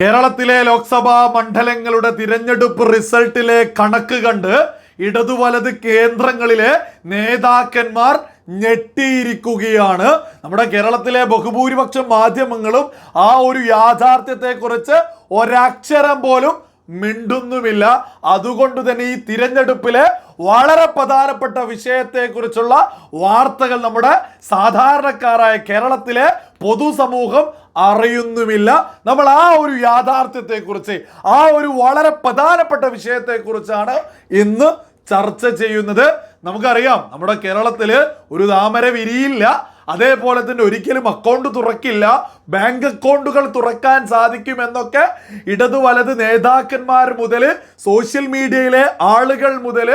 കേരളത്തിലെ ലോക്സഭാ മണ്ഡലങ്ങളുടെ തിരഞ്ഞെടുപ്പ് റിസൾട്ടിലെ കണക്ക് കണ്ട് ഇടതു വലത് കേന്ദ്രങ്ങളിലെ നേതാക്കന്മാർ ഞെട്ടിയിരിക്കുകയാണ്. നമ്മുടെ കേരളത്തിലെ ബഹുഭൂരിപക്ഷം മാധ്യമങ്ങളും ആ ഒരു യാഥാർത്ഥ്യത്തെക്കുറിച്ച് ഒരക്ഷരം പോലും മിണ്ടുന്നുമില്ല. അതുകൊണ്ട് തന്നെ ഈ തിരഞ്ഞെടുപ്പിലെ വളരെ പ്രധാനപ്പെട്ട വിഷയത്തെക്കുറിച്ചുള്ള വാർത്തകൾ നമ്മുടെ സാധാരണക്കാരായ കേരളത്തിലെ പൊതുസമൂഹം അറിയുന്നുമില്ല. നമ്മൾ ആ ഒരു യാഥാർത്ഥ്യത്തെക്കുറിച്ച് ആ ഒരു വളരെ പ്രധാനപ്പെട്ട വിഷയത്തെക്കുറിച്ചാണ് ഇന്ന് ചർച്ച ചെയ്യുന്നത്. നമുക്കറിയാം നമ്മുടെ കേരളത്തിൽ ഒരു താമര വിരിയില്ല അതേപോലെ തന്നെ ഒരിക്കലും അക്കൗണ്ട് തുറക്കില്ല. ബാങ്ക് അക്കൗണ്ടുകൾ തുറക്കാൻ സാധിക്കും എന്നൊക്കെ ഇടതു വലത് നേതാക്കന്മാർ മുതൽ സോഷ്യൽ മീഡിയയിലെ ആളുകൾ മുതൽ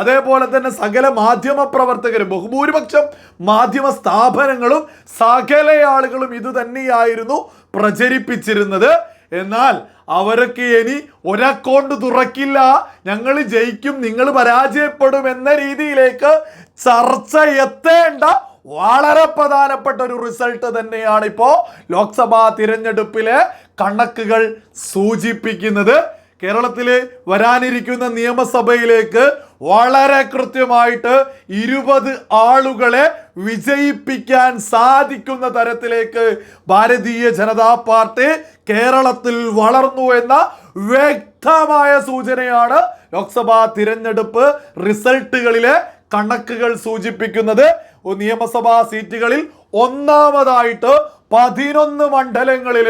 അതേപോലെ തന്നെ സകല മാധ്യമ പ്രവർത്തകരും ബഹുഭൂരിപക്ഷം മാധ്യമ സ്ഥാപനങ്ങളും സകല ആളുകളും ഇത് തന്നെയായിരുന്നു പ്രചരിപ്പിച്ചിരുന്നത്. എന്നാൽ അവരൊക്കെ ഇനി ഒരക്കൗണ്ട് തുറക്കില്ല. ഞങ്ങൾ ജയിക്കും നിങ്ങൾ പരാജയപ്പെടും എന്ന രീതിയിലേക്ക് ചർച്ച എത്തേണ്ട വളരെ പ്രധാനപ്പെട്ട ഒരു റിസൾട്ട് തന്നെയാണ് ഇപ്പോ ലോക്സഭാ തിരഞ്ഞെടുപ്പിലെ കണക്കുകൾ സൂചിപ്പിക്കുന്നത്. കേരളത്തിൽ വരാനിരിക്കുന്ന നിയമസഭയിലേക്ക് വളരെ കൃത്യമായിട്ട് ഇരുപത് ആളുകളെ വിജയിപ്പിക്കാൻ സാധിക്കുന്ന തരത്തിലേക്ക് ഭാരതീയ ജനതാ പാർട്ടി കേരളത്തിൽ വളർന്നു എന്ന വ്യക്തമായ സൂചനയാണ് ലോക്സഭാ തിരഞ്ഞെടുപ്പ് റിസൾട്ടുകളിലെ കണക്കുകൾ സൂചിപ്പിക്കുന്നത്. നിയമസഭാ സീറ്റുകളിൽ ഒന്നാമതായിട്ട് പതിനൊന്ന് മണ്ഡലങ്ങളിൽ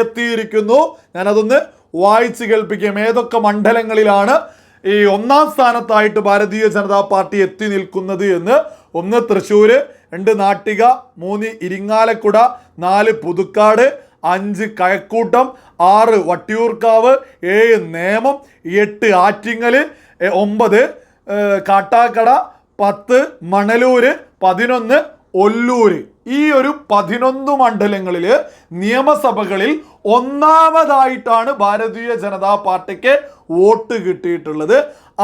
എത്തിയിരിക്കുന്നു. ഞാനതൊന്ന് വായിച്ചു കേൾപ്പിക്കും. ഏതൊക്കെ മണ്ഡലങ്ങളിലാണ് ഈ ഒന്നാം സ്ഥാനത്തായിട്ട് ഭാരതീയ ജനതാ പാർട്ടി എത്തി നിൽക്കുന്നത് എന്ന്. ഒന്ന് തൃശ്ശൂർ രണ്ട് നാട്ടിക മൂന്ന് ഇരിങ്ങാലക്കുട നാല് പുതുക്കാട് അഞ്ച് കഴക്കൂട്ടം ആറ് വട്ടിയൂർക്കാവ് ഏഴ് നേമം എട്ട് ആറ്റിങ്ങൽ ഒമ്പത് കാട്ടാക്കട പത്ത് മണലൂര് പതിനൊന്ന് ഒല്ലൂര്. ഈ ഒരു പതിനൊന്ന് മണ്ഡലങ്ങളിൽ നിയമസഭകളിൽ ഒന്നാമതായിട്ടാണ് ഭാരതീയ ജനതാ പാർട്ടിക്ക് വോട്ട് കിട്ടിയിട്ടുള്ളത്.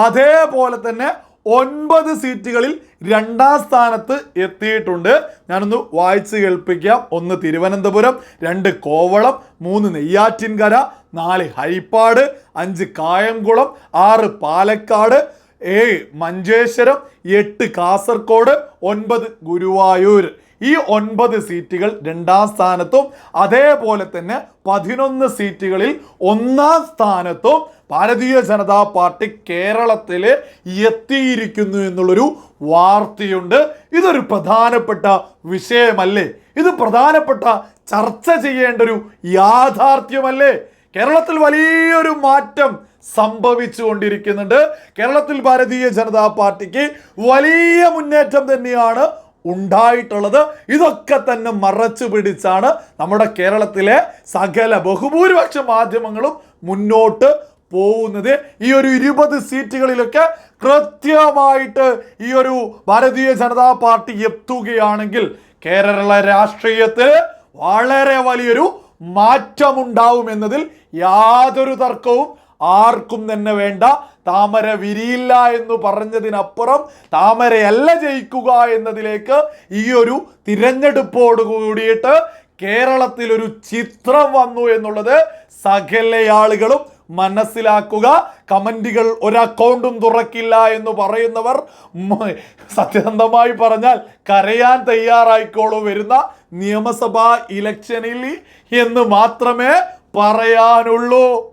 അതേപോലെ തന്നെ ഒൻപത് സീറ്റുകളിൽ രണ്ടാം സ്ഥാനത്ത് എത്തിയിട്ടുണ്ട്. ഞാനൊന്ന് വായിച്ച് കേൾപ്പിക്കാം. ഒന്ന് തിരുവനന്തപുരം രണ്ട് കോവളം മൂന്ന് നെയ്യാറ്റിൻകര നാല് ഹരിപ്പാട് അഞ്ച് കായംകുളം ആറ് പാലക്കാട് ഏഴ് മഞ്ചേശ്വരം എട്ട് കാസർഗോഡ് ഒൻപത് ഗുരുവായൂർ. ഈ ഒൻപത് സീറ്റുകൾ രണ്ടാം സ്ഥാനത്തും അതേപോലെ തന്നെ പതിനൊന്ന് സീറ്റുകളിൽ ഒന്നാം സ്ഥാനത്തും ഭാരതീയ ജനതാ പാർട്ടി കേരളത്തിൽ എത്തിയിരിക്കുന്നു എന്നുള്ളൊരു വാർത്തയുണ്ട്. ഇതൊരു പ്രധാനപ്പെട്ട വിഷയമല്ലേ? ഇത് പ്രധാനപ്പെട്ട ചർച്ച ചെയ്യേണ്ട ഒരു യാഥാർത്ഥ്യമല്ലേ? കേരളത്തിൽ വലിയൊരു മാറ്റം സംഭവിച്ചുകൊണ്ടിരിക്കുന്നുണ്ട്. കേരളത്തിൽ ഭാരതീയ ജനതാ പാർട്ടിക്ക് വലിയ മുന്നേറ്റം തന്നെയാണ് ഉണ്ടായിട്ടുള്ളത്. ഇതൊക്കെ തന്നെ മറച്ചു പിടിച്ചാണ് നമ്മുടെ കേരളത്തിലെ സകല ബഹുഭൂരിപക്ഷ മാധ്യമങ്ങളും മുന്നോട്ട് പോകുന്നത്. ഈ ഒരു ഇരുപത് സീറ്റുകളിലൊക്കെ കൃത്യമായിട്ട് ഈ ഒരു ഭാരതീയ ജനതാ പാർട്ടി എത്തുകയാണെങ്കിൽ കേരള രാഷ്ട്രീയത്തിൽ വളരെ വലിയൊരു മാറ്റമുണ്ടാവും എന്നതിൽ യാതൊരു തർക്കവും ആർക്കും തന്നെ വേണ്ട. താമര വിരിയില്ല എന്ന് പറഞ്ഞതിനപ്പുറം താമരയല്ല ജയിക്കുക എന്നതിലേക്ക് ഈ ഒരു തിരഞ്ഞെടുപ്പോട് കൂടിയിട്ട് കേരളത്തിൽ ഒരു ചിത്രം വന്നു എന്നുള്ളത് സകല ആളുകളും മനസ്സിലാക്കുക. കമന്റുകൾ ഒരു അക്കൗണ്ടും തുറക്കില്ല എന്ന് പറയുന്നവർ സത്യസന്ധമായി പറഞ്ഞാൽ കരയാൻ തയ്യാറായിക്കോളൂ വരുന്ന നിയമസഭാ ഇലക്ഷനിൽ എന്ന് മാത്രമേ പറയാനുള്ളൂ.